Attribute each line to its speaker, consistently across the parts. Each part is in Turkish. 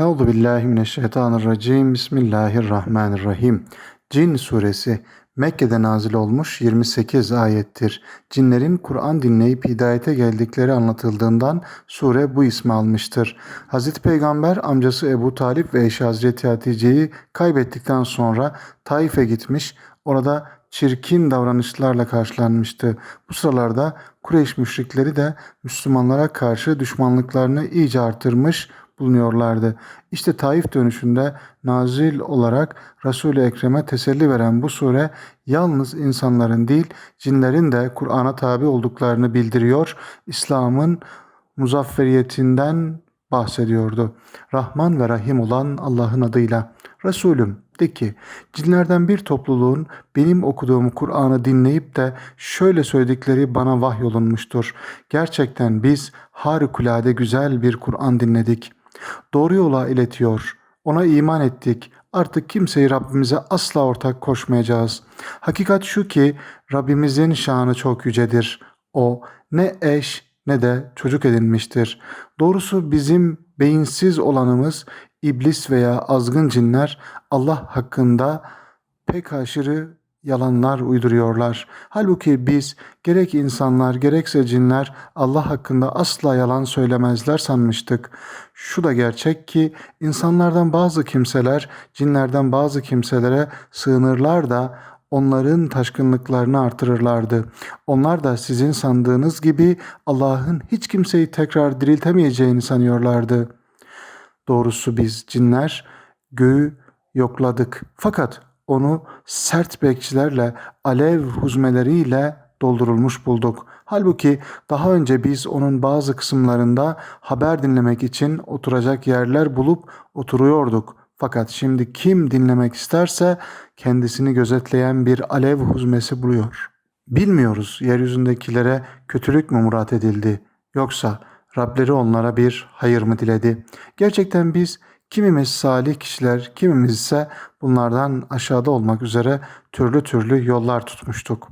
Speaker 1: Euzu billahi mineşşeytanirracim. Bismillahirrahmanirrahim. Cin suresi Mekke'de nazil olmuş 28 ayettir. Cinlerin Kur'an dinleyip hidayete geldikleri anlatıldığından sure bu ismi almıştır. Hazreti Peygamber amcası Ebu Talip ve eşi Hazreti Hatice'yi kaybettikten sonra Taif'e gitmiş, orada çirkin davranışlarla karşılanmıştı. Bu sıralarda Kureyş müşrikleri de Müslümanlara karşı düşmanlıklarını iyice artırmış, bulunuyorlardı. İşte Taif dönüşünde nazil olarak Resul-i Ekrem'e teselli veren bu sure yalnız insanların değil cinlerin de Kur'an'a tabi olduklarını bildiriyor. İslam'ın muzafferiyetinden bahsediyordu. Rahman ve Rahim olan Allah'ın adıyla. Resulüm de ki cinlerden bir topluluğun benim okuduğum Kur'an'ı dinleyip de şöyle söyledikleri bana vahyolunmuştur. Gerçekten biz harikulade güzel bir Kur'an dinledik.'' Doğru yola iletiyor. Ona iman ettik. Artık kimseyi Rabbimize asla ortak koşmayacağız. Hakikat şu ki Rabbimizin şanı çok yücedir. O ne eş ne de çocuk edinmiştir. Doğrusu bizim beyinsiz olanımız iblis veya azgın cinler Allah hakkında pek aşırı yalanlar uyduruyorlar. Halbuki biz gerek insanlar gerekse cinler Allah hakkında asla yalan söylemezler sanmıştık. Şu da gerçek ki insanlardan bazı kimseler cinlerden bazı kimselere sığınırlar da onların taşkınlıklarını artırırlardı. Onlar da sizin sandığınız gibi Allah'ın hiç kimseyi tekrar diriltemeyeceğini sanıyorlardı. Doğrusu biz cinler göğü yokladık. Fakat onu sert bekçilerle, alev huzmeleriyle doldurulmuş bulduk. Halbuki daha önce biz onun bazı kısımlarında haber dinlemek için oturacak yerler bulup oturuyorduk. Fakat şimdi kim dinlemek isterse kendisini gözetleyen bir alev huzmesi buluyor. Bilmiyoruz yeryüzündekilere kötülük mü murat edildi yoksa Rableri onlara bir hayır mı diledi? Gerçekten biz Kimimiz salih kişiler, kimimiz ise bunlardan aşağıda olmak üzere türlü türlü yollar tutmuştuk.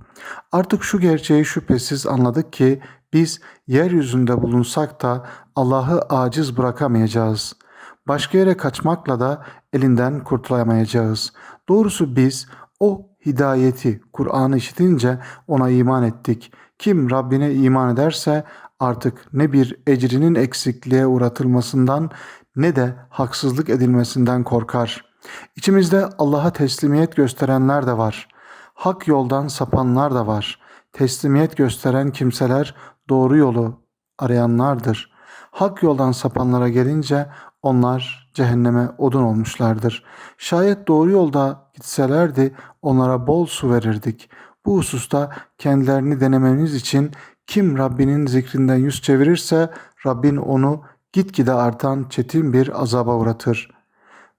Speaker 1: Artık şu gerçeği şüphesiz anladık ki biz yeryüzünde bulunsak da Allah'ı aciz bırakamayacağız. Başka yere kaçmakla da elinden kurtulamayacağız. Doğrusu biz o hidayeti, Kur'an'ı işitince ona iman ettik. Kim Rabbine iman ederse artık ne bir ecrinin eksikliğe uğratılmasından ne de haksızlık edilmesinden korkar. İçimizde Allah'a teslimiyet gösterenler de var. Hak yoldan sapanlar da var. Teslimiyet gösteren kimseler doğru yolu arayanlardır. Hak yoldan sapanlara gelince onlar cehenneme odun olmuşlardır. Şayet doğru yolda gitselerdi onlara bol su verirdik. Bu hususta kendilerini denememiz için kim Rabbinin zikrinden yüz çevirirse Rabbin onu gitgide artan çetin bir azaba uğratır.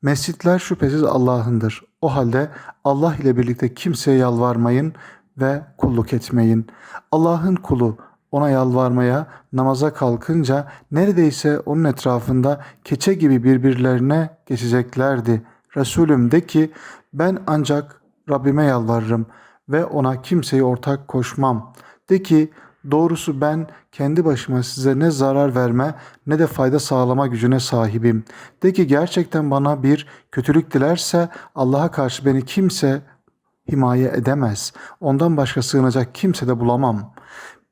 Speaker 1: Mescitler şüphesiz Allah'ındır. O halde Allah ile birlikte kimseye yalvarmayın ve kulluk etmeyin. Allah'ın kulu ona yalvarmaya, namaza kalkınca neredeyse onun etrafında keçe gibi birbirlerine geçeceklerdi. Resulüm de ki ben ancak Rabbime yalvarırım ve ona kimseyi ortak koşmam. De ki Doğrusu ben kendi başıma size ne zarar verme ne de fayda sağlama gücüne sahibim. De ki gerçekten bana bir kötülük dilerse Allah'a karşı beni kimse himaye edemez. Ondan başka sığınacak kimse de bulamam.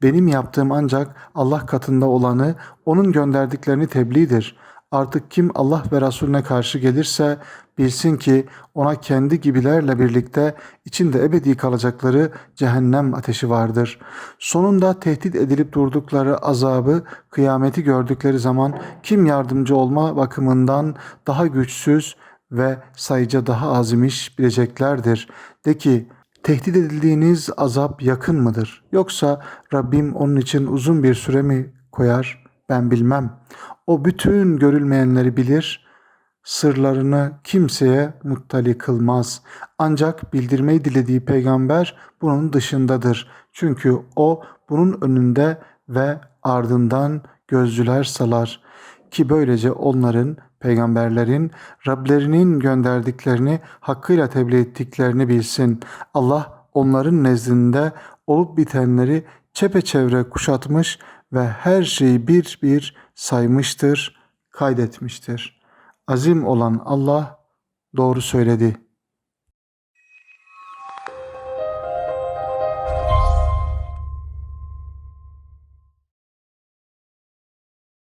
Speaker 1: Benim yaptığım ancak Allah katında olanı, onun gönderdiklerini tebliğdir. Artık kim Allah ve Resulüne karşı gelirse bilsin ki ona kendi gibilerle birlikte içinde ebedi kalacakları cehennem ateşi vardır. Sonunda tehdit edilip durdukları azabı, kıyameti gördükleri zaman kim yardımcı olma bakımından daha güçsüz ve sayıca daha azimiş bileceklerdir. De ki tehdit edildiğiniz azap yakın mıdır? Yoksa Rabbim onun için uzun bir süre mi koyar? Ben bilmem. O bütün görülmeyenleri bilir, sırlarını kimseye muttali kılmaz. Ancak bildirmeyi dilediği peygamber bunun dışındadır. Çünkü o bunun önünde ve ardından gözcüler salar ki böylece onların peygamberlerin Rablerinin gönderdiklerini hakkıyla tebliğ ettiklerini bilsin. Allah onların nezdinde olup bitenleri çepeçevre kuşatmış ve her şeyi bir bir saymıştır, kaydetmiştir. Azim olan Allah doğru söyledi.